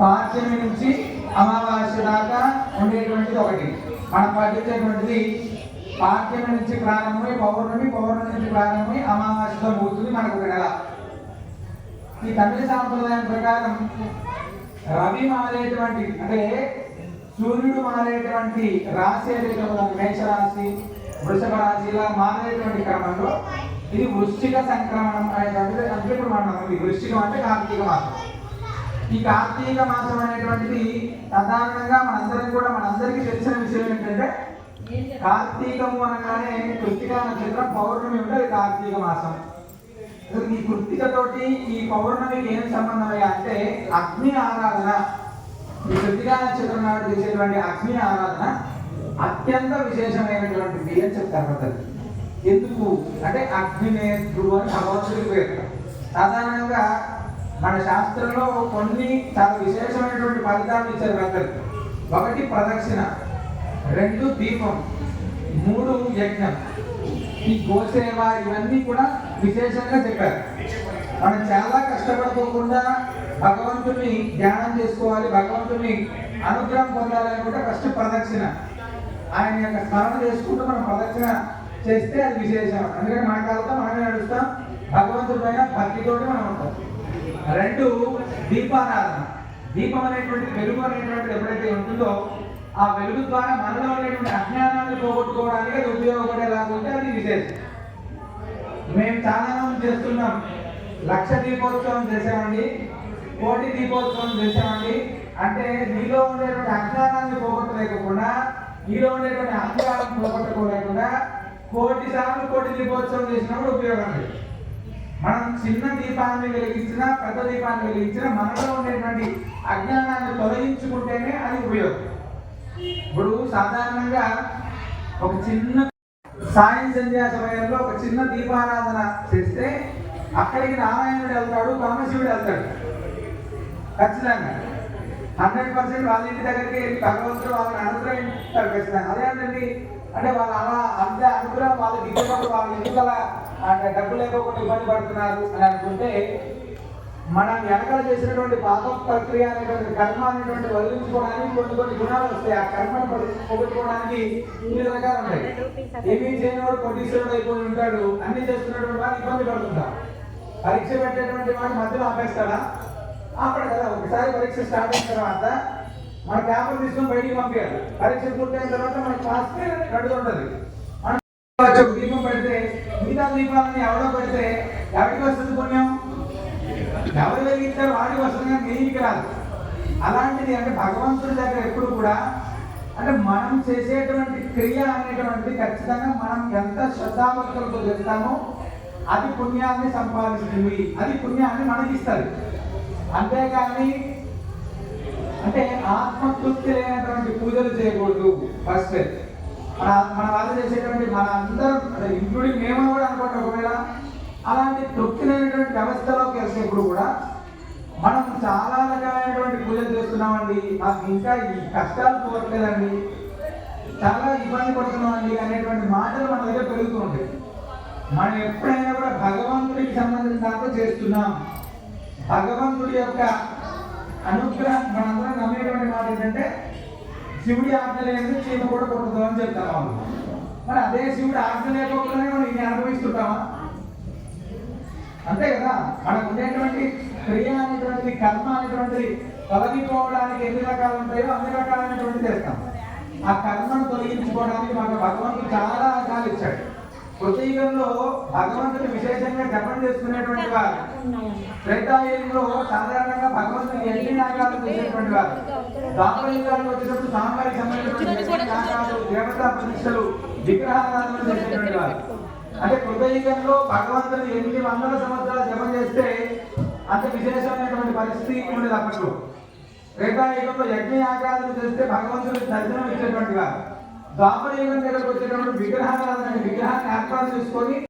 పార్శ్వమి నుంచి అమావాస్య దాకా ఉండేటువంటిది ఒకటి. మనం పఠించేటువంటిది పార్శ్వమి నుంచి ప్రారంభమై పౌర్ణమి పౌర్ణమి నుంచి ప్రారంభమై అమావాస్యతో ముగుతుంది మనకు ఒక నెల. ఈ తమిళ సాంప్రదాయం ప్రకారం రవి మారేటువంటి అంటే సూర్యుడు మారేటువంటి రాశి ఏదైతే మేషరాశి వృషభ రాశి ఇలా మారేటువంటి క్రమంలో ఇది వృశ్చిక సంక్రమణం అనేటువంటిది. అంటే ఇప్పుడు మనం ఇది వృశ్చికం అంటే కార్తీక మాసం. ఈ కార్తీక మాసం అనేటువంటిది సాధారణంగా మనందరం కూడా మనందరికీ తెలిసిన విషయం ఏంటంటే కార్తీకము అనగానే కృత్తిక నక్షత్రం పౌర్ణమి ఉంటే అది కార్తీక మాసం. అసలు ఈ కృత్తికతోటి ఈ పౌర్ణమికి ఏం సంబంధమయ్యా అంటే అగ్ని ఆరాధన. ఈ కృత్తిక నక్షత్రం నాడు చేసేటువంటి అగ్ని ఆరాధన అత్యంత విశేషమైనటువంటిది అని చెప్తారు అతను ఎందుకు? అంటే అగ్నినేత్రుడు అని భగవంతుడికి పేరు సాధారణంగా మన శాస్త్రంలో కొన్ని చాలా విశేషమైనటువంటి ఫలితాలు ఇచ్చారు పెద్దలు ఒకటి ప్రదక్షిణ రెండు దీపం మూడు యజ్ఞం. ఈ గోసేవ ఇవన్నీ కూడా విశేషంగా చెప్పారు. మనం చాలా కష్టపడుకోకుండా భగవంతుని ధ్యానం చేసుకోవాలి భగవంతుని అనుగ్రహం పొందాలనుకుంటే ఫస్ట్ ప్రదక్షిణ. ఆయన యొక్క స్మరణ చేసుకుంటూ మనం ప్రదక్షిణ చేస్తే అది విశేషం. అందుకని మన కాలంలో మనమే నడుస్తాం. భగవంతుడి పైన భక్తితోటి మనం ఉంటాం. రెండు దీపారాధన. దీపం అనేటువంటి వెలుగు అనేటువంటిది ఎప్పుడైతే ఉంటుందో ఆ వెలుగు ద్వారా మనలో ఉండేటువంటి అజ్ఞానాన్ని పోగొట్టుకోవడానికి అది ఉపయోగపడేలాగా ఉంటే అది విశేషం. మేము చాలా చేస్తున్నాం. లక్ష దీపోత్సవం చేసామండి కోటి దీపోత్సవం చేసామండి అంటే నీలో ఉండేటువంటి అజ్ఞానాన్ని పోగొట్టలేకుండా నీలో ఉండేటువంటి అహంకారం పోగొట్టుకోలేకుండా కోటి సార్లు కోటి దీపోత్సవం చేసినప్పుడు ఉపయోగం లేదు. మనం చిన్న దీపాన్ని వెలిగించినా పెద్ద దీపాన్ని వెలిగించినా మనలో ఉండేటువంటి అజ్ఞానాన్ని తొలగించుకుంటేనే అది ఉపయోగం. ఇప్పుడు సాధారణంగా ఒక చిన్న సాయం సంధ్యా సమయంలో ఒక చిన్న దీపారాధన చేస్తే అక్కడికి నారాయణుడు వెళ్తాడు పరమశివుడు వెళ్తాడు. ఖచ్చితంగా. హండ్రెడ్ పర్సెంట్ వాళ్ళ ఇంటి దగ్గరికి వెళ్ళి భగవంతుడు వాళ్ళని అనుగ్రహించారు ఖచ్చితంగా. అదే అంటే వాళ్ళ అలా అంత అనుగ్రహం వాళ్ళ ఇచ్చేటప్పుడు వాళ్ళ ఎందుకు అలా అంటే డబ్బు లేకపోతే ఇబ్బంది పడుతున్నారు అని అనుకుంటే మనం వెనకాల చేసినటువంటి పాప ప్రక్రియ అనేటువంటి కర్మ అనేటువంటి వదిలించుకోవడానికి కొన్ని కొన్ని గుణాలు వస్తాయి. ఆ కర్మను పొగట్టుకోవడానికి ఇన్ని రకాలు ఉంటాయి ఏమీ చేయనివాడు కోటీశ్వరుడు అయిపోయి ఉంటాడు. అన్ని చేస్తున్నటువంటి వాడు ఇబ్బంది పడుతుంటారు పరీక్ష పెట్టేటువంటి వాడు మధ్యలో ఆపేస్తాడా? ఆపడు కదా. ఒకసారి పరీక్ష స్టార్ట్ అయిన తర్వాత మన పేపర్ తీసుకొని బయటికి పంపించాలి. పరీక్ష పూర్తయిన తర్వాత మనకి పాస్ కడుగు మనం దీపం పెడితే మిగతా దీపాలని ఎవడో పెడితే ఎవరికి వస్తుంది పుణ్యం? ఎవరు వెలిగిస్తారు? వాడికి వస్తుంది? కానీ నీకు రాదు. అలాంటిది అంటే భగవంతుడి దగ్గర ఎప్పుడు కూడా అంటే మనం చేసేటువంటి క్రియ అనేటువంటిది ఖచ్చితంగా మనం ఎంత శ్రద్ధాభక్తులతో చెప్తామో అది పుణ్యాన్ని సంపాదిస్తుంది. అది పుణ్యాన్ని మనకి ఇస్తుంది అంతేకాని అంటే ఆత్మతృప్తి లేనటువంటి పూజలు చేయకూడదు. ఫస్ట్ మన మన వాళ్ళు చేసేటువంటి మన అందరం అంటే ఇంక్లూడింగ్ మేము కూడా అనుకోండి ఒకవేళ అలాంటి తృప్తి వ్యవస్థలోకి వెళ్తేప్పుడు కూడా మనం చాలా రకాలైనటువంటి పూజలు చేస్తున్నామండి. మాకు ఇంకా ఈ కష్టాలు పోవట్లేదండి. చాలా ఇబ్బంది పడుతున్నామండి అనేటువంటి మాటలు మన దగ్గర పెరుగుతూ ఉంటాయి. మనం ఎప్పుడైనా కూడా భగవంతుడికి సంబంధించిన దాంట్లో చేస్తున్నాం. భగవంతుడి యొక్క అనుగ్రహం మనందరం నమ్మేటువంటి మాట ఏంటంటే శివుడి ఆజ్ఞ లేని చీమ కూడా కొట్టదు అని చెప్తారు వాళ్ళు. మరి అదే శివుడి ఆజ్ఞ లేకపోతేనే మనం ఇది అనుభవిస్తుంటామా? అంతే కదా? మనకు ఉండేటువంటి క్రియ అనేటువంటిది కర్మ అనేటువంటిది తొలగిపోవడానికి ఎన్ని రకాలు ఉంటాయో అన్ని రకాలైనటువంటి చేస్తాం. ఆ కర్మను తొలగించుకోవడానికి మనకు భగవంతుడు చాలా రకాలు ఇచ్చాడు. కృతయుగంలో భగవంతుని విశేషంగా జపం చేసుకునేటువంటి వారు. త్రేతాయుగంలో సాధారణంగా భగవంతుని ఎన్ని నాగాలు చేసేటువంటి వారు? దాపరయుగానికి వచ్చినప్పుడు సాంబారికి సంబంధించినటువంటి నాగాలు దేవతా ప్రతిష్టలు విగ్రహారాధన చేసేటువంటి వారు. అంటే కృతయుగంలో భగవంతుని ఎనిమిది వందల సంవత్సరాలు జపం చేస్తే అంత విశేషమైనటువంటి పరిస్థితి ఉండేది అప్పట్లో. త్రేతాయుగంలో యజ్ఞ యాగాలను చేస్తే భగవంతుడికి దర్శనం ఇచ్చేటువంటి వారు. ద్వాపర యుగం దగ్గరకు వచ్చేటప్పుడు విగ్రహారాధన విగ్రహాన్ని ఏర్పాటు చేసుకొని